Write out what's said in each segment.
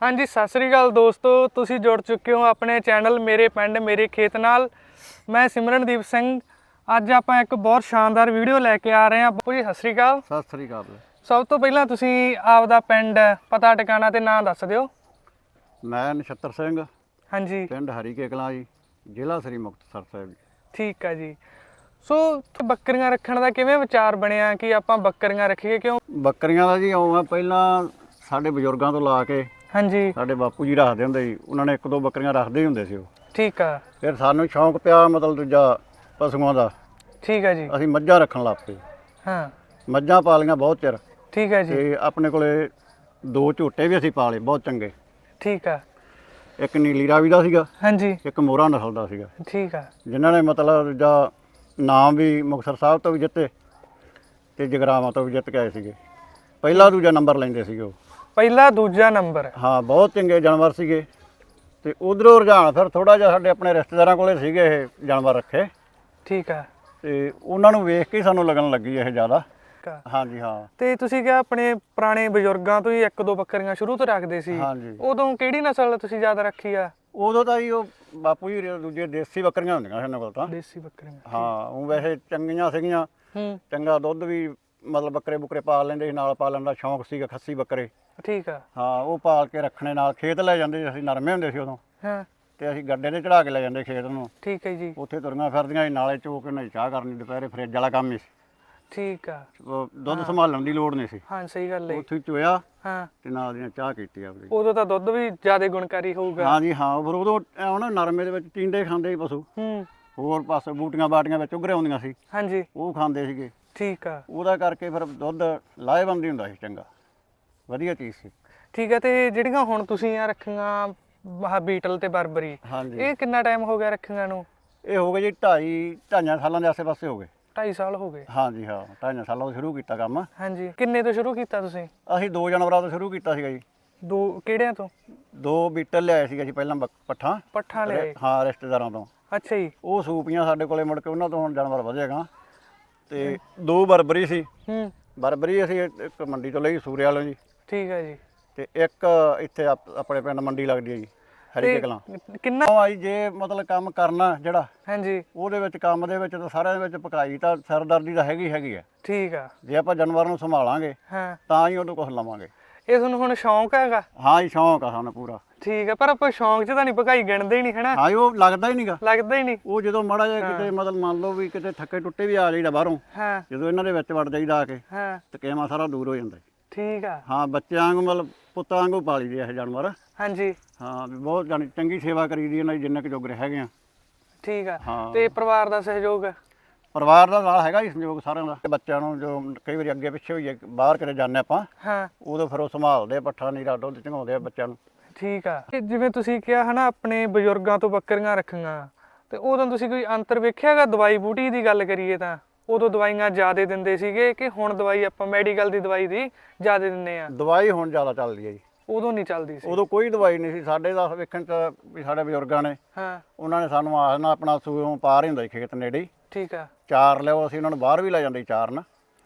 ਹਾਂਜੀ ਸਤਿ ਸ੍ਰੀ ਅਕਾਲ ਦੋਸਤੋ। ਤੁਸੀਂ ਜੁੜ ਚੁੱਕੇ ਹੋ ਆਪਣੇ ਚੈਨਲ ਮੇਰੇ ਪਿੰਡ ਮੇਰੇ ਖੇਤ ਨਾਲ। ਮੈਂ ਸਿਮਰਨਦੀਪ ਸਿੰਘ। ਅੱਜ ਆਪਾਂ ਇੱਕ ਬਹੁਤ ਸ਼ਾਨਦਾਰ ਵੀਡੀਓ ਲੈ ਕੇ ਆ ਰਹੇ ਹਾਂ। ਬਾਪੂ ਜੀ ਸਤਿ ਸ੍ਰੀ ਅਕਾਲ। ਸਤਿ ਸ੍ਰੀ ਅਕਾਲ ਸਭ ਤੋਂ ਪਹਿਲਾਂ ਤੁਸੀਂ ਆਪਦਾ ਪਿੰਡ ਪਤਾ ਟਿਕਾਣਾ ਤੇ ਨਾਂ ਦੱਸ ਦਿਓ। ਮੈਂ ਨਛੱਤਰ ਸਿੰਘ। ਹਾਂਜੀ। ਪਿੰਡ ਹਰੀਕੇ ਕਲਾਂ ਜੀ ਜ਼ਿਲ੍ਹਾ ਸ੍ਰੀ ਮੁਕਤਸਰ ਸਾਹਿਬ ਜੀ। ਠੀਕ ਆ ਜੀ। ਸੋ ਬੱਕਰੀਆਂ ਰੱਖਣ ਦਾ ਕਿਵੇਂ ਵਿਚਾਰ ਬਣਿਆ ਕਿ ਆਪਾਂ ਬੱਕਰੀਆਂ ਰੱਖੀਏ ਕਿਉਂ? ਬੱਕਰੀਆਂ ਦਾ ਜੀ ਆਉਂ ਪਹਿਲਾਂ ਸਾਡੇ ਬਜ਼ੁਰਗਾਂ ਤੋਂ ਲਾ ਕੇ ਹਾਂਜੀ। ਸਾਡੇ ਬਾਪੂ ਜੀ ਰੱਖਦੇ ਹੁੰਦੇ ਸੀ। ਉਹਨਾਂ ਨੇ ਇੱਕ ਦੋ ਬੱਕਰੀਆਂ ਰੱਖਦੇ ਹੀ ਹੁੰਦੇ ਸੀ ਉਹ। ਠੀਕ ਆ। ਫਿਰ ਸਾਨੂੰ ਸ਼ੌਂਕ ਪਿਆ ਮਤਲਬ ਦੂਜਾ ਪਸ਼ੂਆਂ ਦਾ। ਠੀਕ ਆ ਜੀ। ਅਸੀਂ ਮੱਝਾਂ ਰੱਖਣ ਲੱਗ ਪਏ। ਹਾਂ। ਮੱਝਾਂ ਪਾਲੀਆਂ ਬਹੁਤ ਚਿਰ। ਠੀਕ ਆ ਜੀ। ਤੇ ਆਪਣੇ ਕੋਲੇ ਦੋ ਝੋਟੇ ਵੀ ਅਸੀਂ ਪਾਲੇ ਬਹੁਤ ਚੰਗੇ। ਠੀਕ ਆ। ਇੱਕ ਨੀਲੀ ਰਾਵੀ ਦਾ ਸੀਗਾ ਹਾਂਜੀ। ਇੱਕ ਮੋਰਾ ਨਸਲ ਦਾ ਸੀਗਾ। ਠੀਕ ਆ। ਜਿਨ੍ਹਾਂ ਨੇ ਮਤਲਬ ਦੂਜਾ ਨਾਮ ਵੀ ਮੁਕਤਸਰ ਸਾਹਿਬ ਤੋਂ ਵੀ ਜਿੱਤੇ ਤੇ ਜਗਰਾਵਾਂ ਤੋਂ ਵੀ ਜਿੱਤ ਕੇ ਆਏ ਸੀਗੇ। ਪਹਿਲਾ ਦੂਜਾ ਨੰਬਰ ਲੈਂਦੇ ਸੀਗੇ ਉਹ। ਪਹਿਲਾ ਦੂਜਾ ਨੰਬਰ ਹਾਂ। ਬਹੁਤ ਚੰਗੇ ਜਾਨਵਰ ਸੀਗੇ। ਤੇ ਉਧਰੋਂ ਰੁਝਾਨ ਫਿਰ ਥੋੜਾ ਜਿਹਾ ਸਾਡੇ ਆਪਣੇ ਰਿਸ਼ਤੇਦਾਰਾਂ ਕੋਲੇ ਸੀਗੇ ਇਹ ਜਾਨਵਰ ਰੱਖੇ। ਠੀਕ ਆ ਤੇ ਉਹਨਾਂ ਨੂੰ ਵੇਖ ਕੇ ਹੀ ਸਾਨੂੰ ਲੱਗਣ ਲੱਗੀ ਇਹ ਜ਼ਿਆਦਾ। ਠੀਕ ਆ। ਹਾਂਜੀ ਹਾਂ। ਤੇ ਤੁਸੀਂ ਕਿਹਾ ਆਪਣੇ ਪੁਰਾਣੇ ਬਜ਼ੁਰਗਾਂ ਤੋਂ ਹੀ ਇੱਕ ਦੋ ਬੱਕਰੀਆਂ ਸ਼ੁਰੂ ਤੋਂ ਰੱਖਦੇ ਸੀ। ਹਾਂਜੀ। ਉਦੋਂ ਕਿਹੜੀ ਨਸਲ ਤੁਸੀਂ ਜ਼ਿਆਦਾ ਰੱਖੀ ਆ? ਉਦੋਂ ਤਾਂ ਜੀ ਉਹ ਬਾਪੂ ਜੀ ਦੂਜੇ ਦੇਸੀ ਬੱਕਰੀਆਂ ਹੁੰਦੀਆਂ ਸੀ ਇਹਨਾਂ ਕੋਲ ਤਾਂ। ਦੇਸੀ ਬੱਕਰੀਆਂ ਹਾਂ ਉਹ ਵੈਸੇ ਚੰਗੀਆਂ ਸੀਗੀਆਂ। ਹੂੰ। ਚੰਗਾ ਦੁੱਧ ਵੀ ਮਤਲਬ ਬੱਕਰੇ ਬੁਕਰੇ ਪਾਲ ਲੈਂਦੇ ਸੀ ਨਾਲ ਪਾਲਣ ਦਾ ਸ਼ੌਂਕ ਸੀਗਾ ਖੱਸੀ ਬੱਕਰੇ। ਠੀਕ ਆ। ਹਾਂ ਉਹ ਪਾਲ ਕੇ ਰੱਖਣੇ ਨਾਲ ਖੇਤ ਲੈ ਜਾਂਦੇ ਸੀ ਅਸੀਂ ਨਰਮੇ ਹੁੰਦੇ ਸੀ ਉਦੋਂ। ਹਾਂ। ਤੇ ਅਸੀਂ ਗੱਡੇ ਤੇ ਚੜਾ ਕੇ ਲੈ ਜਾਂਦੇ ਖੇਤ ਨੂੰ। ਠੀਕ ਹੈ ਜੀ। ਉੱਥੇ ਤੁਰੀਆਂ ਫਿਰਦੀਆਂ ਸੀ ਨਾਲੇ ਚੋ ਕੇ ਨਹੀਂ ਚਾਹ ਕਰਨੀ ਦੁਪਹਿਰੇ ਫਰਿੱਜ ਵਾਲਾ ਕੰਮ ਹੀ ਸੀ। ਠੀਕ ਆ। ਉਹ ਦੁੱਧ ਸੰਭਾਲਣ ਦੀ ਲੋੜ ਨਹੀਂ ਸੀ। ਹਾਂ ਸਹੀ ਗੱਲ ਹੈ ਉੱਥੇ ਹੀ ਚੋਇਆ ਹਾਂ। ਤੇ ਨਾਲ ਦੀਆਂ ਚਾਹ ਕੀਤੀ ਆਪਣੀ। ਉਦੋਂ ਤਾਂ ਦੁੱਧ ਵੀ ਜ਼ਿਆਦਾ ਗੁਣਕਾਰੀ ਹੋਊਗਾ। ਹਾਂ ਜੀ ਹਾਂ ਫਿਰ ਉਦੋਂ ਐਂ ਨਾ ਨਰਮੇ ਦੇ ਵਿੱਚ ਟੀਂਡੇ ਖਾਂਦੇ ਸੀ ਪਸ਼ੂ। ਹੂੰ। ਹੋਰ ਪਾਸੇ ਬੂਟੀਆਂ ਬਾਟੀਆਂ ਵਿੱਚ ਉਗਰੇ ਆਉਂਦੀਆਂ ਸੀ। ਹਾਂਜੀ। ਉਹ ਖਾਂਦੇ ਸੀਗੇ। ਠੀਕ ਆ। ਉਹਦਾ ਕਰਕੇ ਫਿਰ ਦੁੱਧ ਲਾਹੇਵੰਦ ਹੀ ਹੁੰਦਾ ਸੀ ਚੰਗਾ। ਵਧੀਆ ਚੀਜ਼ ਸੀ। ਠੀਕ ਹੈ ਤੇ ਜਿਹੜੀਆਂ ਹੁਣ ਤੁਸੀਂ ਆ ਰੱਖੀਆਂ ਆਹ ਬੀਟਲ ਤੇ ਬਰਬਰੀ ਹਾਂਜੀ। ਇਹ ਕਿੰਨਾ ਟਾਈਮ ਹੋ ਗਿਆ ਰੱਖੀਆਂ ਨੂੰ? ਇਹ ਹੋ ਗਏ ਜੀ ਢਾਈ ਢਾਈਆਂ ਸਾਲਾਂ ਦੇ ਆਸੇ-ਪਾਸੇ ਹੋ ਗਏ। 2.5 ਸਾਲ ਹੋ ਗਏ। ਹਾਂਜੀ ਹਾਂ ਢਾਈਆਂ ਸਾਲਾਂ ਤੋਂ ਸ਼ੁਰੂ ਕੀਤਾ ਕੰਮ। ਹਾਂਜੀ ਕਿੰਨੇ ਤੋਂ ਸ਼ੁਰੂ ਕੀਤਾ ਤੁਸੀਂ? ਅਸੀਂ ਦੋ ਜਾਨਵਰਾਂ ਤੋਂ ਸ਼ੁਰੂ ਕੀਤਾ ਸੀਗਾ ਜੀ। ਦੋ ਕਿਹੜਿਆਂ ਤੋਂ? ਦੋ ਬੀਟਲ ਲਿਆਏ ਸੀਗੇ ਜੀ ਪਹਿਲਾਂ ਬੱਕ- ਪੱਠਾਂ। ਪੱਠਾ ਲਿਆਏ। ਹਾਂ ਰਿਸ਼ਤੇਦਾਰਾਂ ਤੋਂ। ਅੱਛਾ ਜੀ। ਉਹ ਸੂਪੀਆਂ ਸਾਡੇ ਕੋਲੇ ਮੁੜ ਕੇ ਉਹਨਾਂ ਤੋਂ ਹੁਣ ਜਾਨਵਰ ਵਧੇਗਾ। ਤੇ ਦੋ ਬਰਬਰੀ ਸੀ। ਹੂੰ। ਬਰਬਰੀ ਅਸੀਂ ਇੱਕ ਇੱਕ ਮੰਡੀ ਤੋਂ ਲਈ ਸੂਰੇ ਵਾਲੋਂ ਜੀ। ਠੀਕ ਹੈ ਜੀ। ਤੇ ਇੱਕ ਇੱਥੇ ਆਪ- ਆਪਣੇ ਪਿੰਡ ਮੰਡੀ ਲੱਗਦੀ ਹੈ ਜੀ ਹਰੀਕੇ ਕਲਾਂ। ਕਿੰਨਾ ਉਹ ਆਈ ਜੇ ਮਤਲਬ ਕੰਮ ਕਰਨਾ ਜਿਹੜਾ ਹਾਂਜੀ। ਉਹਦੇ ਵਿੱਚ ਕੰਮ ਦੇ ਵਿੱਚ ਤਾਂ ਸਾਰਿਆਂ ਦੇ ਵਿੱਚ ਪਕਾਈ ਤਾਂ ਸਰਦਰਦੀ ਤਾਂ ਹੈਗੀ ਹੈਗੀ ਹੈ। ਠੀਕ ਆ। ਜੇ ਆਪਾਂ ਜਾਨਵਰ ਨੂੰ ਸੰਭਾਲਾਂਗੇ ਹਾਂ। ਤਾਂ ਹੀ ਉਹਨੂੰ ਕੁਝ ਲਵਾਂਗੇ। ਇਹ ਤੁਹਾਨੂੰ ਹੁਣ ਸ਼ੌਂਕ ਹੈਗਾ? ਹਾਂ ਜੀ ਸ਼ੌਂਕ ਆ ਸਾਨੂੰ ਪੂਰਾ। ਠੀਕ ਹੈ ਪਰ ਆਪਾਂ ਸ਼ੌਂਕ 'ਚ ਤਾਂ ਨਹੀਂ ਭਗਾਈ ਗਿਣਦੇ ਹੀ ਨਹੀਂ ਹੈਨਾ? ਹਾਂ ਉਹ ਲੱਗਦਾ ਹੀ ਨਹੀਂਗਾ। ਲੱਗਦਾ ਹੀ ਨਹੀਂ। ਉਹ ਜਦੋਂ ਮਾੜਾ ਜਿਹਾ ਕਿਤੇ ਮਤਲਬ ਮੰਨ ਲਓ ਵੀ ਕਿਤੇ ਥੱਕੇ ਟੁੱਟੇ ਵੀ ਆ ਜਾਈਦਾ ਬਾਹਰੋਂ ਹਾਂ। ਜਦੋਂ ਇਹਨਾਂ ਦੇ ਵਿੱਚ ਵੜ ਜਾਈਦਾ ਆ ਕੇ ਹਾਂ। ਤੇ ਕੇਮਾ ਸਾਰਾ ਦੂਰ ਹੋ ਜਾਂਦਾ। ਠੀਕ ਆ। ਹਾਂ ਬੱਚਿਆਂ ਵਾਂਗੂ ਮਤਲਬ ਪੁੱਤਾਂ ਵਾਂਗੂ ਪਾਲੀ ਦੇ ਇਹ ਜਾਨਵਰ। ਹਾਂਜੀ। ਹਾਂ ਵੀ ਬਹੁਤ ਜਾਣੀ ਚੰਗੀ ਸੇਵਾ ਕਰੀਦੀ ਇਹਨਾਂ ਦੀ ਜਿੰਨੇ ਕੁ ਜੋਗਰੇ ਹੈਗੇ ਆ। ਠੀਕ ਆ। ਹਾਂ। ਤੇ ਪਰਿਵਾਰ ਦਾ ਸਹਿਯੋਗ? ਪਰਿਵਾਰ ਦਾ ਨਾਲ ਹੈਗਾ ਜੀ ਸੰਯੋਗ ਸਾਰਿਆਂ ਦਾ। ਤੇ ਬੱਚਿਆਂ ਨੂੰ ਜੋ ਕਈ ਵਾਰੀ ਅੱਗੇ ਪਿੱਛੇ ਹੋਈਏ ਬਾਹਰ ਕਿਤੇ ਜਾਂਦੇ ਆਪਾਂ ਹਾਂ। ਉਦੋਂ ਫਿਰ ਉਹ ਸੰਭਾਲਦੇ ਆ, ਪੱਠਾ ਨੀਰਾ ਦੁੱਧ ਚੰਗਾਉਂਦੇ ਆ ਬੱਚਿਆਂ ਨੂੰ। ਠੀਕ ਆ। ਤੇ ਜਿਵੇਂ ਤੁਸੀਂ ਕਿਹਾ ਹਨਾ ਆਪਣੇ ਬਜ਼ੁਰਗਾਂ ਤੋਂ ਬੱਕਰੀਆਂ ਰੱਖੀਆਂ ਤੇ ਉਦੋਂ ਤੁਸੀਂ ਕੋਈ ਅੰਤਰ ਵੇਖਿਆਗਾ ਦਵਾਈ ਬੂਟੀ ਦੀ ਗੱਲ ਕਰੀਏ ਤਾਂ। ਉਦੋਂ ਦਵਾਈਆਂ ਜ਼ਿਆਦਾ ਦਿੰਦੇ ਸੀਗੇ ਕਿ ਹੁਣ ਦਵਾਈ ਆਪਾਂ ਮੈਡੀਕਲ ਦੀ ਦਵਾਈ ਦੀ ਜ਼ਿਆਦਾ ਦਿੰਨੇ ਆ? ਦਵਾਈ ਹੁਣ ਜ਼ਿਆਦਾ ਚੱਲਦੀ ਹੈ ਜੀ। ਉਦੋਂ ਨਹੀਂ ਚੱਲਦੀ ਸੀ। ਉਦੋਂ ਕੋਈ ਦਵਾਈ ਨਹੀਂ ਸੀ। ਸਾਡੇ ਦਾ ਵੇਖਣ ਚ ਵੀ ਸਾਡੇ ਬਜ਼ੁਰਗਾਂ ਨੇ। ਹਾਂ। ਉਹਨਾਂ ਨੇ ਸਾਨੂੰ ਆਖਣਾ ਆਪਣਾ ਸੂਓਂ ਪਾਰ ਹੀ ਹੁੰਦਾ ਸੀ ਖੇਤ ਨੇੜੇ। ਹੀ ਠੀਕ ਆ। ਚਾਰ ਲਿਓ ਅਸੀਂ ਉਹਨਾਂ ਨੂੰ ਬਾਹਰ ਵੀ ਲੈ ਜਾਂਦੇ ਸੀ ਚਾਰਨ।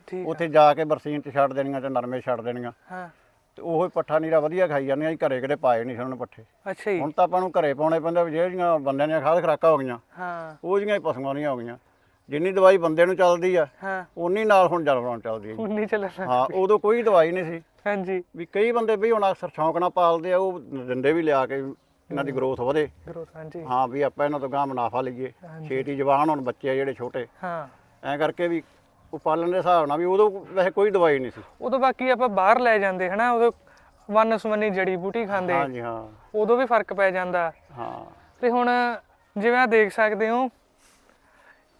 ਠੀਕ ਆ। ਉੱਥੇ ਜਾ ਕੇ ਬਰਸੀਨ ਚ ਛੱਡ ਦੇਣੀਆਂ ਤੇ ਨਰਮੇ ਛੱਡ ਦੇਣੀਆਂ। ਹਾਂ। ਤੇ ਉਹ ਪੱਠਾ ਨੀਰਾ ਵਧੀਆ ਖਾਈ ਜਾਂਦੀਆਂ ਸੀ ਘਰੇ ਕਿਤੇ ਪਾਏ ਨਹੀਂ ਸੀ ਉਹਨਾਂ ਪੱਠੇ। ਅੱਛਾ ਜੀ। ਹੁਣ ਤਾਂ ਆਪਾਂ ਨੂੰ ਘਰੇ ਪਾਉਣੇ ਪੈਂਦੇ ਵੀ ਜਿਹੜੀਆਂ ਬੰਦਿਆਂ ਦੀਆਂ ਖਾਦ ਖਰਾਕਾਂ ਹੋ ਗਈਆਂ ਹਾਂ। ਉਹ ਜਿਹੀਆਂ ਹੀ ਪਸ਼ੂਆਂ ਦੀਆਂ ਹੋ ਗਈਆਂ। ਜਿੰਨੀ ਦਵਾਈ ਬੰਦੇ ਨੂੰ ਚੱਲਦੀ ਆ ਹਾਂ। ਉਨੀ ਨਾਲ ਹੁਣ ਜਾਨਵਰਾਂ ਨੂੰ ਚੱਲਦੀ ਹੈ ਜੀ। ਉਨੀ ਚੱਲਣਾ ਹਾਂ ਉਦੋਂ ਕੋਈ ਦਵਾਈ ਨਹੀਂ ਸੀ। ਹਾਂਜੀ। ਵੀ ਕਈ ਬੰਦੇ ਵੀ ਹੁਣ ਅਕਸਰ ਸ਼ੌਂਕ ਨਾਲ ਪਾਲਦੇ ਆ ਉਹ ਦਿੰਦੇ ਵੀ ਲਿਆ ਕੇ ਇਹਨਾਂ ਦੀ ਗਰੋਥ ਵਧੇ। ਗਰੋਥ ਹਾਂਜੀ। ਹਾਂ ਵੀ ਆਪਾਂ ਇਹਨਾਂ ਤੋਂ ਗਾਂ ਮੁਨਾਫਾ ਲਈਏ। ਛੇਤੀ ਜਵਾਨ ਹੁਣ ਬੱਚੇ ਆ ਜਿਹੜੇ ਛੋਟੇ। ਹਾਂ। ਐਂ ਕਰਕੇ ਵੀ ਉਹ ਪਾਲਣ ਦੇ ਹਿਸਾਬ ਨਾਲ ਵੀ ਉਦੋਂ ਵੈਸੇ ਕੋਈ ਦਵਾਈ ਨਹੀਂ ਸੀ। ਉਦੋਂ ਬਾਕੀ ਆਪਾਂ ਬਾਹਰ ਲੈ ਜਾਂਦੇ ਹਨਾ ਉਦੋਂ ਵਨ ਸੁਵੰਨੀ ਜੜੀ ਬੂਟੀ ਖਾਂਦੇ। ਹਾਂਜੀ ਹਾਂ। ਉਦੋਂ ਵੀ ਫ਼ਰਕ ਪੈ ਜਾਂਦਾ। ਹਾਂ। ਤੇ ਹੁਣ ਜਿਵੇਂ ਆ ਦੇਖ ਸਕਦੇ ਹੋ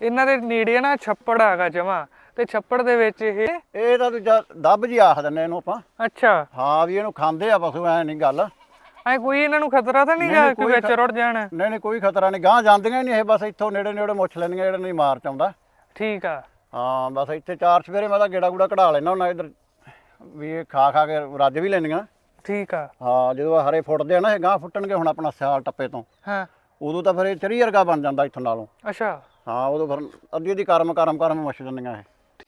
ਇਹਨਾਂ ਦੇ ਨੇੜੇ ਨਾ ਛੱਪੜ ਆਗਾ ਜਮਾ ਤੇ ਛੱਪੜ ਦੇ ਵਿੱਚ ਇਹ ਇਹ ਤਾਂ ਦੂਜਾ ਦੱਬ ਜੀ ਆਖ ਦਿੰਦੇ ਇਹਨੂੰ ਆਪਾਂ। ਅੱਛਾ। ਹਾਂ ਵੀ ਇਹਨੂੰ ਖਾਂਦੇ ਆ ਪਸ਼ੂ ਐ ਨਹੀਂ ਗੱਲ। ਐ ਕੋਈ ਇਹਨਾਂ ਨੂੰ ਖਤਰਾ ਤਾਂ ਨਹੀਂ ਗਾ ਕਿ ਵਿੱਚ ਰੁੜ ਜਾਣ? ਨਹੀਂ ਨਹੀਂ ਕੋਈ ਖਤਰਾ ਨਹੀਂ। ਗਾਂ ਜਾਂਦੀਆਂ ਹੀ ਨਹੀਂ ਇਹ ਬਸ ਇੱਥੋਂ ਨੇੜੇ ਨੇੜੇ ਮੁੱਛ ਲੈਂਦੀਆਂ ਜਿਹੜਾ ਨਹੀਂ ਮਾਰ ਚ ਆਉਂਦਾ। ਠੀਕ ਆ। ਹਾਂ ਬਸ ਇੱਥੇ ਚਾਰ ਸਵੇਰੇ ਮੈਂ ਤਾਂ ਗੇੜਾ ਗੂੜਾ ਕਢਾ ਲੈਣਾ ਹੁੰਦਾ ਇਧਰ ਵੀ ਇਹ ਖਾ ਖਾ ਕੇ ਰੱਜ ਵੀ ਲੈਂਦੀਆਂ। ਠੀਕ ਆ। ਹਾਂ ਜਦੋਂ ਆਹ ਹਰੇ ਫੁੱਟਦੇ ਆ ਨਾ ਇਹ ਗਾਂ ਫੁੱਟਣਗੇ ਹੁਣ ਆਪਣਾ ਸਿਆਲ ਟੱਪੇ ਤੋਂ। ਹਾਂ। ਉਦੋਂ ਤਾਂ ਫਿਰ ਇਹ ਚਰੀ ਵਰਗਾ ਬਣ ਜਾਂਦਾ ਇੱਥੋਂ ਨਾਲੋਂ। ਅੱਛਾ। ਹਾਂ ਉਦੋਂ ਫਿਰ ਅੱਧੀ ਅੱਧੀ ਕਰਮ ਕਰਮ ਕਰਮ ਮੁੱਛ ਜਾਂਦੀਆਂ ਇਹ।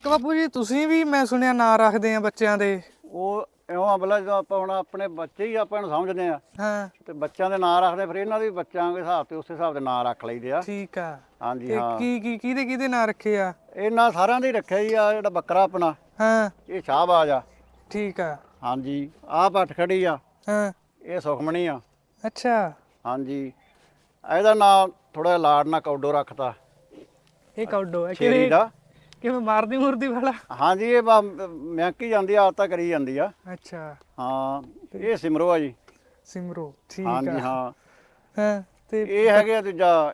ਆ ਬਾਪੂ ਜੀ ਤੁਸੀਂ ਵੀ ਮੈਂ ਸੁਣਿਆ ਨਾਂ ਰੱਖਦੇ ਆ ਬੱਚਿਆਂ ਦੇ। ਉਹ ਇਉਂ ਅਬਲਾ ਜਦੋਂ ਆਪਾਂ ਹੁਣ ਆਪਣੇ ਬੱਚੇ ਹੀ ਆਪਾਂ ਨੂੰ ਸਮਝਦੇ ਆ ਹਾਂ। ਤੇ ਬੱਚਿਆਂ ਦੇ ਨਾਂ ਰੱਖਦੇ ਫਿਰ ਇਹਨਾਂ ਦੇ ਵੀ ਬੱਚਿਆਂ ਦੇ ਹਿਸਾਬ ਤੇ ਉਸੇ ਹਿਸਾਬ ਦੇ ਨਾਂ ਰੱਖ ਲਈਦੇ ਆ। ਠੀਕ ਆ। ਹਾਂਜੀ ਤੇ ਹਾਂ। ਕੀ ਕੀ ਕਿਹਦੇ ਕਿਹਦੇ ਨਾਂ ਰੱਖੇ ਆ? ਇਹਨਾਂ ਸਾਰਿਆਂ ਦੇ ਹੀ ਰੱਖਿਆ ਜੀ ਆ ਜਿਹੜਾ ਬੱਕਰਾ ਆਪਣਾ ਹਾਂ। ਇਹ ਸ਼ਾਹਬਾਜ਼ ਆ। ਠੀਕ ਆ। ਹਾਂਜੀ ਆਹ ਪੱਠ ਖੜੀ ਆ। ਹਾਂ। ਇਹ ਸੁਖਮਣੀ ਆ। ਅੱਛਾ। ਹਾਂਜੀ। ਇਹਦਾ ਨਾਂ ਥੋੜਾ ਲਾੜ ਨਾਲ ਕੌਡੋ ਰੱਖਤਾ। ਇਹ ਕੌਡੋ ਹੈ ਕਿਹੜੇ ਦਾ। ਕਿਵੇਂ ਮਾਰਦੀ ਮੁਰਦੀ ਵਾਲਾ? ਹਾਂਜੀ ਇਹ ਮਿਆਂਕੀ ਜਾਂਦੀ ਆ ਆਦਤਾਂ ਕਰੀ ਜਾਂਦੀ ਆ। ਅੱਛਾ। ਹਾਂ ਇਹ ਸਿਮਰੋ ਆ ਜੀ। ਸਿਮਰੋ ਠੀਕ ਹਾਂਜੀ ਆ ਹਾਂ। ਹਾਂ ਤੇ ਇਹ ਹੈਗੇ ਆ ਦੂਜਾ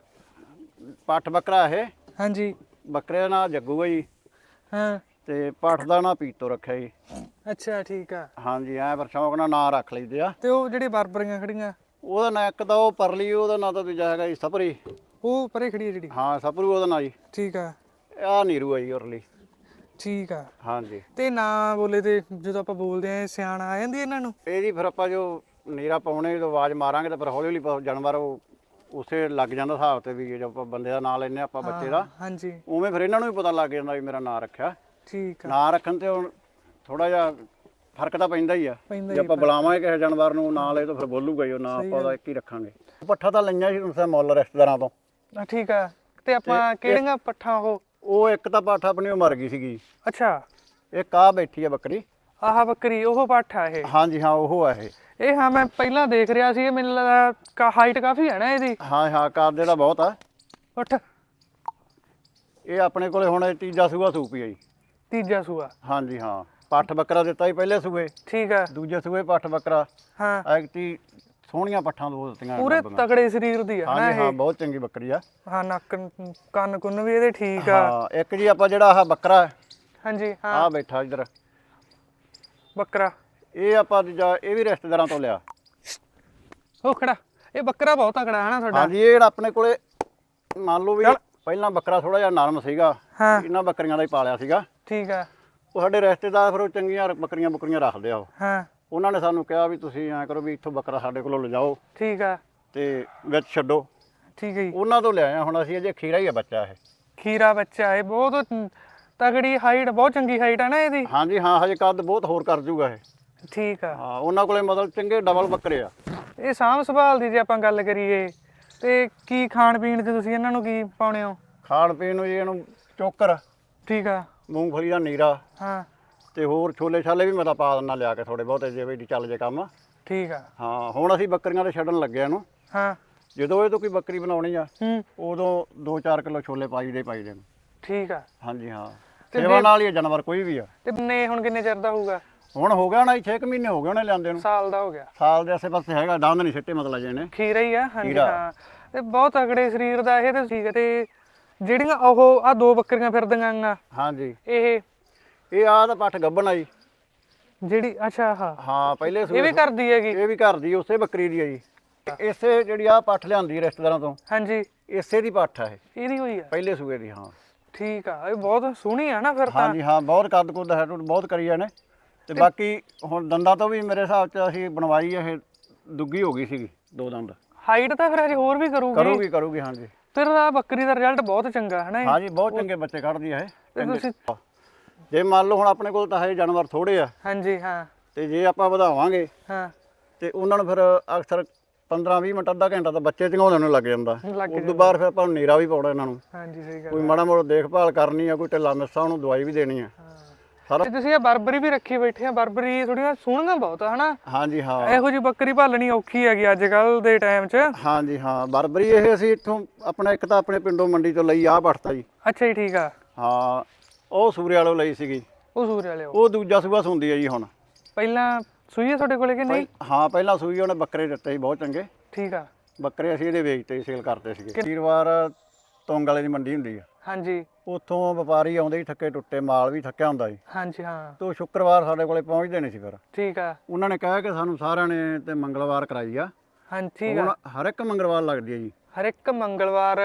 ਪੱਠ ਬੱਕਰਾ ਇਹ। ਹਾਂਜੀ। ਬੱਕਰੇ ਦਾ ਨਾਂ ਜੱਗੂ ਆ ਜੀ। ਹਾਂ। ਤੇ ਪੱਠ ਦਾ ਨਾਂ ਪੀਤੋ ਰੱਖਿਆ ਜੀ। ਅੱਛਾ ਠੀਕ ਆ। ਹਾਂਜੀ ਐ ਪਰ ਸ਼ੌਕ ਨਾਲ ਨਾਂ ਰੱਖ ਲਈਦੇ ਆ। ਤੇ ਉਹ ਜਿਹੜੇ ਬਰਬਰੀਆਂ ਖੜੀਆਂ? ਉਹਦਾ ਨਾਂ ਇੱਕ ਤਾਂ ਉਹ ਪਰਲੀ ਉਹਦਾ ਨਾਂ ਤਾਂ ਦੂਜਾ ਹੈਗਾ ਜੀ ਸਪਰੀ। ਉਹ ਪਰੇ ਖੜੀ ਹੈ ਜਿਹੜੀ? ਹਾਂ ਸਪਰੂ ਉਹਦਾ ਨਾਂ ਜੀ। ਠੀਕ ਆ। ਆ ਨੀਰੂ ਆ ਜੀ ਉਰਲੀ। ਠੀਕ ਆ। ਹਾਂਜੀ। ਤੇ ਨਾ ਬੋਲੇ ਤੇ ਜਦੋਂ ਆਪਾਂ ਬੋਲਦੇ ਆ ਸਿਆਣਾ ਆ ਜਾਂਦੀ ਇਹਨਾਂ ਨੂੰ? ਇਹ ਜੀ ਫਿਰ ਆਪਾਂ ਜੋ ਨੀਰਾ ਪਾਉਣੇ ਜਦੋਂ ਆਵਾਜ਼ ਮਾਰਾਂਗੇ ਤਾਂ ਫਿਰ ਹੌਲੀ ਹੌਲੀ ਪ- ਜਾਨਵਰ ਉਹ ਉਸੇ ਲੱਗ ਜਾਂਦਾ ਹਿਸਾਬ ਤੇ ਵੀ ਜਦੋਂ ਆਪਾਂ ਬੰਦੇ ਦਾ ਨਾਂ ਲੈਨੇ ਆਪਾਂ ਬੱਚੇ ਦਾ। ਹਾਂਜੀ। ਉਵੇਂ ਫਿਰ ਇਹਨਾਂ ਨੂੰ ਵੀ ਪਤਾ ਲੱਗ ਜਾਂਦਾ ਵੀ ਮੇਰਾ ਨਾਂ ਰੱਖਿਆ। ਠੀਕ ਆ। ਨਾਂ ਰੱਖਣ ਤੇ ਹੁਣ ਥੋੜਾ ਜਿਹਾ ਫ਼ਰਕ ਤਾਂ ਪੈਂਦਾ ਹੀ ਆ। ਪੈਂਦਾ ਜੇ ਆਪਾਂ ਬੁਲਾਵਾਂਗੇ ਕਿਸੇ ਜਾਨਵਰ ਨੂੰ ਨਾਂ ਲੈ ਤਾਂ ਫਿਰ ਬੋਲੂਗਾ ਹੀ ਉਹ ਨਾਂ ਆਪਾਂ ਉਹਦਾ ਇੱਕ ਹੀ ਰੱਖਾਂਗੇ। ਪੱਠਾ ਤਾਂ ਲਈਆਂ ਸੀ ਉਸੇ ਮੁੱਲ ਰਿਸ਼ਤੇਦਾਰਾਂ ਤੋਂ। ਆ ਠੀਕ ਆ। ਤੇ ਆਪਾਂ ਕਿਹੜੀਆਂ ਪੱਠਾਂ ਉਹ ਉਹ ਇੱਕ ਤਾਂ ਪੱਠ ਆਪਣੀ ਉਹ ਮਰ ਗਈ ਸੀਗੀ। ਅੱਛਾ। ਇੱਕ ਆ ਬੈਠੀ ਆ ਬੱਕਰੀ। ਆਹ ਬੱਕਰੀ ਉਹ ਪੱਠ ਆ ਇਹ? ਹਾਂਜੀ ਹਾਂ ਉਹ ਆ ਇਹ। ਇਹ ਹਾਂ ਮੈਂ ਪਹਿਲਾਂ ਦੇਖ ਰਿਹਾ ਸੀ ਇਹ ਮੈਨੂੰ ਲੱਗਦਾ ਹਾਈਟ ਕਾਫੀ ਹੈ ਨਾ ਇਹਦੀ? ਹਾਂ ਹਾਂ ਕਰਦੇ ਦਾ ਬਹੁਤ ਆ। ਉੱਠ। ਇਹ ਆਪਣੇ ਕੋਲੇ ਹੁਣ ਇਹ ਤੀਜਾ ਸੂਆ ਸੂਪੀ ਆ ਜੀ। ਤੀਜਾ ਸੂਆ। ਹਾਂਜੀ ਹਾਂ। ਪੱਠ ਬੱਕਰਾ ਦਿੱਤਾ ਸੀ ਪਹਿਲੇ ਸੂਏ। ਠੀਕ ਆ। ਦੂਜੇ ਸੂਏ ਪੱਠ ਬੱਕਰਾ। ਹਾਂ। ਐਕਟੀ ਸੋਹਣੀਆਂ ਪੱਠਾਂ ਦੋ ਦਿੱਤੀਆਂ ਪੂਰੇ। ਤਗੜੇ ਸਰੀਰ ਦੀ ਆ ਨਾ ਹਾਂ ਇਹ? ਬਹੁਤ ਚੰਗੀ ਬੱਕਰੀ ਆ। ਹਾਂ ਨੱਕ ਕੰਨ ਕੁੰਨ ਵੀ ਇਹਦੇ ਠੀਕ ਆ। ਹਾਂ ਇੱਕ ਜੀ ਆਪਾਂ ਜਿਹੜਾ ਆਹ ਬੱਕਰਾ ਹਾਂਜੀ ਹਾਂ। ਆ ਬੈਠਾ ਇੱਧਰ। ਬੱਕਰਾ। ਇਹ ਆਪਾਂ ਦੂਜਾ ਇਹ ਵੀ ਰਿਸ਼ਤੇਦਾਰਾਂ ਤੋਂ ਲਿਆ। ਉਹ ਖੜਾ ਇਹ ਬੱਕਰਾ ਬਹੁਤ ਤਗੜਾ ਹੈ ਨਾ ਤੁਹਾਡਾ? ਹਾਂਜੀ ਇਹ ਜਿਹੜਾ ਆਪਣੇ ਕੋਲੇ ਮੰਨ ਲਓ ਵੀ ਪਹਿਲਾਂ ਬੱਕਰਾ ਥੋੜਾ ਜਿਹਾ ਨਰਮ ਸੀਗਾ ਹਾਂ। ਇਹਨਾਂ ਬੱਕਰੀਆਂ ਦਾ ਹੀ ਪਾਲਿਆ ਸੀਗਾ। ਠੀਕ ਆ। ਉਹ ਸਾਡੇ ਰਿਸ਼ਤੇਦਾਰ ਫਿਰ ਉਹ ਚੰਗੀਆਂ ਬੱਕਰੀਆਂ ਬੱਕਰੀਆਂ ਰੱਖਦੇ ਆ ਉਹ। ਹਾਂ। ਉਹਨਾਂ ਨੇ ਸਾਨੂੰ ਕਿਹਾ ਵੀ ਤੁਸੀਂ ਐਂ ਕਰੋ ਵੀ ਇੱਥੋਂ ਬੱਕਰਾ ਸਾਡੇ ਕੋਲੋਂ ਲਿਜਾਓ ਠੀਕ ਆ। ਤੇ ਵਿੱਚ ਛੱਡੋ। ਠੀਕ ਹੈ ਜੀ। ਉਹਨਾਂ ਤੋਂ ਲਿਆਏ ਆ ਹੁਣ ਅਸੀਂ ਅਜੇ ਖੀਰਾ ਹੀ ਆ ਬੱਚਾ ਇਹ। ਖੀਰਾ ਬੱਚਾ ਇਹ ਬਹੁਤ ਤਗੜੀ ਹਾਈਟ ਬਹੁਤ ਚੰਗੀ ਹਾਈਟ ਆ ਨਾ ਇਹਦੀ। ਹਾਂਜੀ ਹਾਂ ਹਜੇ ਕੱਦ ਬਹੁਤ ਹੋਰ ਕਰ ਜੂਗਾ ਇਹ। ਠੀਕ ਆ। ਹਾਂ ਉਹਨਾਂ ਕੋਲੇ ਮਤਲਬ ਚੰਗੇ ਡਬਲ ਬੱਕਰੇ ਆ। ਇਹ ਸਾਂਭ ਸੰਭਾਲ ਦੀ ਜੇ ਆਪਾਂ ਗੱਲ ਕਰੀਏ ਤੇ ਕੀ ਖਾਣ ਪੀਣ ਤੇ ਤੁਸੀਂ ਇਹਨਾਂ ਨੂੰ ਕੀ ਪਾਉਣੇ ਹੋ? ਖਾਣ ਪੀਣ ਨੂੰ ਜੀ ਇਹਨੂੰ ਚੋਕਰ ਠੀਕ ਆ। ਮੂੰਗਫਲੀ ਦਾ ਨੀਰਾ ਹਾਂ। ਤੇ ਹੋਰ ਛੋਲੇ ਛਾਲੇ ਵੀ ਮੈਂ ਤਾਂ ਪਾ ਦਿੰਦਾ ਲਿਆ ਕੇ ਥੋੜੇ ਬਹੁਤੇ ਜੇ ਵੀ ਚੱਲ ਜੇ ਕੰਮ। ਠੀਕ ਆ। ਹਾਂ ਹੁਣ ਅਸੀਂ ਬੱਕਰੀਆਂ ਤੇ ਛੱਡਣ ਲੱਗੇ ਆ ਇਹਨੂੰ। ਹਾਂ। ਜਦੋਂ ਇਹ ਤੋਂ ਕੋਈ ਬੱਕਰੀ ਬਣਾਉਣੀ ਆ ਹੂੰ। ਉਦੋਂ 2-4 ਕਿਲੋ ਛੋਲੇ ਪਾਈ ਦੇ ਪਾਈ ਦੇ ਨੂੰ ਠੀਕ ਆ। ਹਾਂਜੀ ਹਾਂ। ਤੇ ਸੇਵਾ ਨਾਲ ਹੀ ਜਾਨਵਰ ਕੋਈ ਵੀ ਆ। ਤੇ ਨੇ ਹੁਣ ਕਿੰਨੇ ਚਿਰ ਦਾ ਹੋਊਗਾ? ਹੁਣ ਹੋ ਗਿਆ ਨਾ 6 ਮਹੀਨੇ ਹੋ ਗਏ ਉਹਨੇ ਲਿਆਂਦੇ ਨੂੰ। ਸਾਲ ਦਾ ਹੋ ਗਿਆ। ਸਾਲ ਦੇ ਆਸੇ ਪਾਸੇ ਹੈਗਾ ਦੰਦ ਨਹੀਂ ਸਿੱਟੇ ਮਤਲਬ ਜੇ ਨੇ ਖੀਰਾ ਹੀ ਆ ਹਾਂਜੀ ਖੀਰਾ। ਹਾਂ। ਤੇ ਬਹੁਤ ਤਗੜੇ ਸਰੀਰ ਦਾ ਇਹ ਤੇ ਠੀਕ ਤੇ ਜਿਹੜੀਆਂ ਉਹ ਆ ਦੋ ਬੱਕਰੀਆਂ ਫਿਰਦੀਆਂ ਆਂ ਹਾਂਜੀ। ਇਹ ਇਹ ਆਹ ਤਾਂ ਪੱਠ ਗੱਬਣ ਆਈ ਜਿਹੜੀ ਅੱਛਾ ਹਾਂ। ਹਾਂ ਪਹਿਲੇ ਇਹ ਸੂਏ ਵੀ ਕਰਦੀ ਹੈਗੀ। ਇਹ ਵੀ ਘਰ ਦੀ ਉਸੇ ਬੱਕਰੀ ਦੀ ਆ ਜੀ। ਇਸੇ ਜਿਹੜੀ ਆ ਪੱਠ ਲਿਆਂਦੀ ਰਿਸ਼ਤੇਦਾਰਾਂ ਤੋਂ ਹਾਂਜੀ। ਇਸੇ ਦੀ ਪੱਠ ਆ ਇਹ। ਇਹਦੀ ਹੋਈ ਆ? ਪਹਿਲੇ ਸੂਏ ਦੀ ਹਾਂ। ਠੀਕ ਆ ਇਹ ਬਹੁਤ ਸੋਹਣੀ ਆ ਨਾ ਫਿਰ ਤਾਂ। ਹਾਂਜੀ ਹਾਂ ਬਹੁਤ ਕੱਦ ਕੁੱਦ ਹੈ ਟੁੱਟ ਬਹੁਤ ਕਰੀ ਜਾਣੇ ਤੇ ਬਾਕੀ ਹੁਣ ਦੰਦਾਂ ਤੋਂ ਵੀ ਮੇਰੇ ਹਿਸਾਬ 'ਚ ਅਸੀਂ ਬਣਵਾਈ ਇਹ ਦੁੱਗੀ ਹੋ ਗਈ ਸੀਗੀ ਦੋ ਦੰਦ। ਹਾਈਟ ਤਾਂ ਫਿਰ ਹਜੇ ਹੋਰ ਵੀ ਕਰੂਗੀ। ਕਰੂਗੀ ਕਰੂਗੀ ਹਾਂਜੀ। ਫਿਰ ਤਾਂ ਬੱਕਰੀ ਦਾ ਰਿਜ਼ਲਟ ਬਹੁਤ ਚੰਗਾ ਹੈ ਨਾ ਇਹ? ਹਾਂਜੀ ਬਹੁਤ ਚੰਗੇ ਬੱਚੇ ਕੱਢਦੀ ਆ ਇਹ। ਤੇ ਤੁਸੀਂ ਜੇ ਮੰਨ ਲਓ ਹੁਣ ਆਪਣੇ ਕੋਲ ਤਾਂ ਹਜੇ ਜਾਨਵਰ ਥੋੜੇ ਆ ਹਾਂਜੀ ਹਾਂ। ਤੇ ਜੇ ਆਪਾਂ ਵਧਾਵਾਂਗੇ ਹਾਂ। ਤੇ ਉਹਨਾਂ ਨੂੰ ਫਿਰ ਅਕਸਰ 15 20 ਮਿੰਟ ਅੱਧਾ ਘੰਟਾ ਤਾਂ ਬੱਚੇ ਚੰਗਾਉਣ ਨੂੰ ਲੱਗ ਜਾਂਦਾ। ਉਸ ਤੋਂ ਬਾਅਦ ਫਿਰ ਆਪਾਂ ਨੂੰ ਨੀਰਾ ਵੀ ਪਾਉਣਾ ਇਹਨਾਂ ਨੂੰ। ਹਾਂਜੀ ਸਹੀ ਗੱਲ ਕੋਈ ਮਾੜਾ ਮੋੜਾ ਦੇਖਭਾਲ ਕਰਨੀ ਆ ਕੋਈ ਢਿੱਲਾ ਮਿੱਸਾ ਉਹਨੂੰ ਦਵਾਈ ਵੀ ਦੇਣੀ ਆ। ਸਾਰਾ ਤੁਸੀਂ ਇਹ ਬਰਬਰੀ ਵੀ ਰੱਖੀ ਬੈਠੇ ਆ ਬਰਬਰੀ ਥੋੜੀਆਂ ਸੋਹਣੀਆਂ ਬਹੁਤ ਆ ਹਨਾ? ਹਾਂਜੀ ਹਾਂ। ਇਹੋ ਜੀ ਬੱਕਰੀ ਭਾਲਣੀ ਔਖੀ ਹੈਗੀ ਅੱਜ ਕੱਲ ਦੇ ਟਾਈਮ 'ਚ। ਹਾਂਜੀ ਹਾਂ। ਬਰਬਰੀ ਇਹ ਅਸੀਂ ਇੱਥੋਂ ਆਪਣਾ ਇੱਕ ਤਾਂ ਆਪਣੇ ਪਿੰਡੋਂ ਮੰਡੀ ਤੋਂ ਲਈ ਆਹ ਵੜਤਾ ਜੀ। ਅੱਛਾ ਜੀ ਠੀਕ ਆ। ਹਾਂ। ਉਹ ਸੂਰੇ ਵਾਲੋਂ ਲਈ ਸੀਗੀ। ਉਹ ਸੂਰ ਵਾਲੇ ਉਹ ਉਹ ਦੂਜਾ ਸੂਆ ਸੁੰਦੀ ਆ ਜੀ ਹੁਣ। ਪਹਿਲਾਂ ਸੂਈ ਆ ਤੁਹਾਡੇ ਕੋਲੇ ਕਿ ਨਹੀਂ? ਹਾਂ ਪਹਿਲਾਂ ਸੂਈ ਉਹਨੇ ਬੱਕਰੇ ਦਿੱਤੇ ਸੀ ਬਹੁਤ ਚੰਗੇ। ਠੀਕ ਆ। ਬੱਕਰੇ ਅਸੀਂ ਇਹਦੇ ਵੇਚਤੇ ਸੇਲ ਕਰਦੇ ਸੀਗੇ। ਵੀਰਵਾਰ ਤੋਂਗ ਵਾਲੇ ਦੀ ਮੰਡੀ ਹੁੰਦੀ ਆ। ਹਾਂਜੀ। ਉੱਥੋਂ ਵਪਾਰੀ ਆਉਂਦੇ ਹੀ ਥੱਕੇ ਟੁੱਟੇ ਮਾਲ ਵੀ ਥੱਕਿਆ ਹੁੰਦਾ ਜੀ ਹਾਂਜੀ ਹਾਂ। ਤੋਂ ਸ਼ੁੱਕਰਵਾਰ ਸਾਡੇ ਕੋਲੇ ਪਹੁੰਚਦੇ ਨਹੀਂ ਸੀ ਫਿਰ। ਠੀਕ ਆ। ਉਹਨਾਂ ਨੇ ਕਿਹਾ ਕਿ ਸਾਨੂੰ ਸਾਰਿਆਂ ਨੇ ਤੇ ਮੰਗਲਵਾਰ ਕਰਾਈ ਆ। ਹਾਂਜੀ ਠੀਕ ਆ। ਹੁਣ ਹਰ ਇੱਕ ਮੰਗਲਵਾਰ ਲੱਗਦੀ ਹੈ ਜੀ। ਹਰ ਇੱਕ ਮੰਗਲਵਾਰ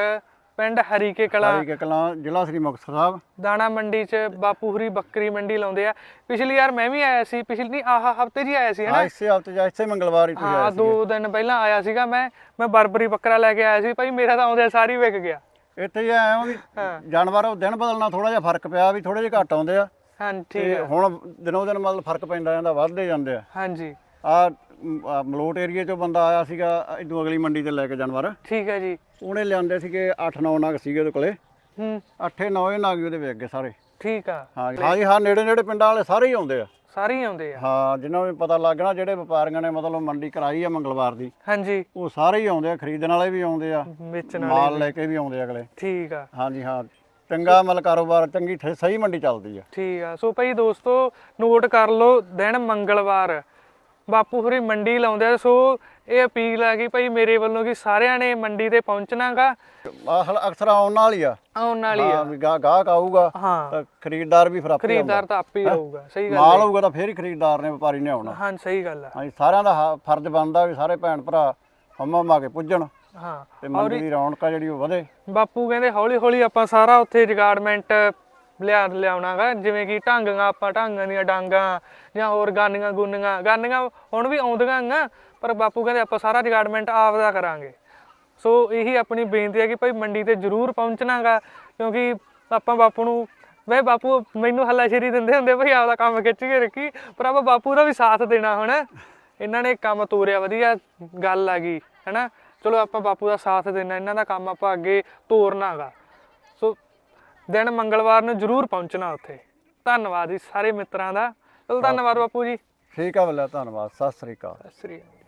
ਪਿੰਡ ਹਰੀਕੇ ਕਲਾ। ਹਰੀ ਕੇ ਕਲਾਂ ਜ਼ਿਲ੍ਹਾ ਸ੍ਰੀ ਮੁਕਤਸਰ ਸਾਹਿਬ। ਦਾਣਾ ਮੰਡੀ 'ਚ ਬਾਪੂ ਹਰੀ ਬੱਕਰੀ ਮੰਡੀ ਲਾਉਂਦੇ ਆ। ਪਿਛਲੀ ਵਾਰ ਮੈਂ ਵੀ ਆਇਆ ਸੀ ਪਿਛਲੀ ਨਹੀਂ ਆਹ ਹਫ਼ਤੇ ਜੀ ਆਇਆ ਸੀ ਹਨਾ ਇਸੇ ਹਫ਼ਤੇ ਜਾਂ ਇਸੇ ਮੰਗਲਵਾਰ ਹੀ ਤੁਸੀਂ ਹਾਂ ਆਏ ਸੀ ਦੋ ਦਿਨ ਪਹਿਲਾਂ ਆਇਆ ਸੀਗਾ ਮੈਂ। ਮੈਂ ਬਰਬਰੀ ਬੱਕਰਾ ਲੈ ਕੇ ਆਇਆ ਸੀ ਭਾਈ ਮੇਰਾ ਤਾਂ ਆਉਂਦੇ ਸਾਰੀ ਵਿਕ ਗਿਆ। ਇੱਥੇ ਹੀ ਆਇਆ ਵੀ ਹਾਂ। ਜਾਨਵਰ ਉਹ ਦਿਨ ਬਦਲਣਾ ਥੋੜਾ ਜਿਹਾ ਫ਼ਰਕ ਪਿਆ ਵੀ ਥੋੜੇ ਜਿਹਾ ਘੱਟ ਆਉਂਦੇ ਆ। ਹਾਂ ਠੀਕ ਆ। ਹੁਣ ਦਿਨੋਂ ਦਿਨ ਮਤਲਬ ਫ਼ਰਕ ਪੈਂਦਾ ਜਾਂਦਾ ਵੱਧਦੇ ਜਾਂਦੇ ਆ। ਹਾਂਜੀ। ਆ ਮਲੋਟ ਏਰੀਏ ਚੋਂ ਬੰਦਾ ਆਇਆ ਸੀਗਾ ਇਦੋਂ ਅਗਲੀ ਮੰਡੀ ਤੇ ਲੈ ਕੇ ਜਾਨਵਰ। ਠੀਕ ਹੈ ਜੀ। ਉਹਨੇ ਲਿਆਂਦੇ ਸੀਗੇ 8-9 ਨਗ ਸੀਗੇ ਉਹਦੇ ਕੋਲੇ। ਹੂੰ। 8-9 ਨਗ ਹੀ ਉਹਦੇ ਵੇਚ ਗਏ ਸਾਰੇ। ਠੀਕ ਆ। ਹਾਂ ਜੀ ਹਾਂ ਜੀ ਹਾਂ ਨੇੜੇ ਨੇੜੇ ਪਿੰਡਾਂ ਵਾਲੇ ਸਾਰੇ ਹੀ ਆਉਂਦੇ ਆ। ਸਾਰੇ ਹੀ ਆਉਂਦੇ ਆ। ਹਾਂ ਜਿਨ੍ਹਾਂ ਨੂੰ ਪਤਾ ਲੱਗਣਾ ਜਿਹੜੇ ਵਪਾਰੀਆਂ ਨੇ ਮਤਲਬ ਮੰਡੀ ਕਰਾਈ ਆ ਮੰਗਲਵਾਰ ਦੀ ਹਾਂਜੀ। ਉਹ ਸਾਰੇ ਹੀ ਆਉਂਦੇ ਆ ਖਰੀਦਣ ਵਾਲੇ ਵੀ ਆਉਂਦੇ ਆ ਵੇਚਣ ਮਾਲ ਵਾਲੇ ਲੈ ਕੇ ਵੀ ਆਉਂਦੇ ਆ ਅਗਲੇ। ਠੀਕ ਆ। ਹਾਂਜੀ ਹਾਂ ਚੰਗਾ ਮਤਲਬ ਕਾਰੋਬਾਰ ਚੰਗੀ ਠ- ਸਹੀ ਮੰਡੀ ਚੱਲਦੀ ਆ। ਠੀਕ ਆ। ਸੋ ਭਾਈ ਦੋਸਤੋ ਨੋਟ ਕਰ ਲਓ ਦਿਨ ਮੰਗਲਵਾਰ। ਬਾਪੂ ਹੋਰੀ ਮੰਡੀ ਲਾਉਂਦੇ ਆ ਸੋ ਇਹ ਅਪੀਲ ਆ ਕਿ ਭਾਈ ਮੇਰੇ ਵੱਲੋਂ ਕਿ ਸਾਰਿਆਂ ਨੇ ਮੰਡੀ ਤੇ ਪਹੁੰਚਣਾਗਾ। ਆਹ ਅਕਸਰ ਆਉਣ ਨਾਲ ਹੀ ਆ। ਆਉਣ ਆ। ਹਾਂ ਵੀ ਗਾਹ ਗਾਹਕ ਆਊਗਾ ਹਾਂ। ਤਾਂ ਖਰੀਦਦਾਰ ਵੀ ਫਿਰ ਆਪੇ ਖਰੀਦਦਾਰ ਤਾਂ ਆਪੇ ਹੀ ਆਊਗਾ ਸਹੀ। ਗੱਲ ਮਾਲ ਆਊਗਾ ਤਾਂ ਫੇਰ ਹੀ ਖਰੀਦਦਾਰ ਨੇ ਵਪਾਰੀ ਨੇ ਆਉਣਾ। ਹਾਂ ਸਹੀ ਗੱਲ ਆ। ਹਾਂਜੀ ਸਾਰਿਆਂ ਦਾ ਹਾ- ਫਰਜ਼ ਬਣਦਾ ਵੀ ਸਾਰੇ ਭੈਣ ਭਰਾ ਹਮਾ ਮਾ ਕੇ ਪੁੱਜਣ। ਹਾਂ ਤੇ ਮੰਡੀ ਦੀ ਰੌਣਕ ਆ ਜਿਹੜੀ ਉਹ ਵਧੇ। ਬਾਪੂ ਕਹਿੰਦੇ ਹੌਲੀ ਹੌਲੀ ਆਪਾਂ ਸਾਰਾ ਉੱਥੇ ਜਗਾੜਮੈਂਟ ਲਿਆ ਲਿਆਉਣਾਗਾ, ਜਿਵੇਂ ਕਿ ਢਾਂਗਾਂ, ਆਪਾਂ ਢਾਂਗਾਂ ਦੀਆਂ ਡਾਂਗਾਂ ਜਾਂ ਹੋਰ ਗਾਨੀਆਂ ਗੁੰਨੀਆਂ। ਗਾਨੀਆਂ ਹੁਣ ਵੀ ਆਉਂਦੀਆਂ ਗਾ ਪਰ ਬਾਪੂ ਕਹਿੰਦੇ ਆਪਾਂ ਸਾਰਾ ਜਗਾੜਮੈਂਟ ਆਪ ਦਾ ਕਰਾਂਗੇ। ਸੋ ਇਹੀ ਆਪਣੀ ਬੇਨਤੀ ਹੈ ਕਿ ਭਾਈ ਮੰਡੀ ਤੇ ਜ਼ਰੂਰ ਪਹੁੰਚਣਾਗਾ, ਕਿਉਂਕਿ ਆਪਾਂ ਬਾਪੂ ਨੂੰ, ਵੇ ਬਾਪੂ, ਮੈਨੂੰ ਹੱਲਾਸ਼ੇਰੀ ਦਿੰਦੇ ਹੁੰਦੇ ਭਾਈ, ਆਪਦਾ ਕੰਮ ਖਿੱਚ ਕੇ ਰੱਖੀ ਪਰ ਆਪਾਂ ਬਾਪੂ ਦਾ ਵੀ ਸਾਥ ਦੇਣਾ ਹੁਣ। ਇਹਨਾਂ ਨੇ ਕੰਮ ਤੋਰਿਆ, ਵਧੀਆ ਗੱਲ ਆ ਗਈ, ਹੈਨਾ? ਚਲੋ ਆਪਾਂ ਬਾਪੂ ਦਾ ਸਾਥ ਦੇਣਾ, ਇਹਨਾਂ ਦਾ ਕੰਮ ਆਪਾਂ ਅੱਗੇ ਤੋਰਨਾਗਾ। ਸੋ ਦਿਨ ਮੰਗਲਵਾਰ ਨੂੰ ਜ਼ਰੂਰ ਪਹੁੰਚਣਾ ਉੱਥੇ। ਧੰਨਵਾਦ ਜੀ ਸਾਰੇ ਮਿੱਤਰਾਂ ਦਾ। ਚਲੋ ਧੰਨਵਾਦ ਬਾਪੂ ਜੀ। ਠੀਕ ਆ ਬੱਲਾ ਧੰਨਵਾਦ। ਸਤਿ ਸ੍ਰੀ ਅਕਾਲ। ਸਤਿ ਸ੍ਰੀ ਅਕਾਲ।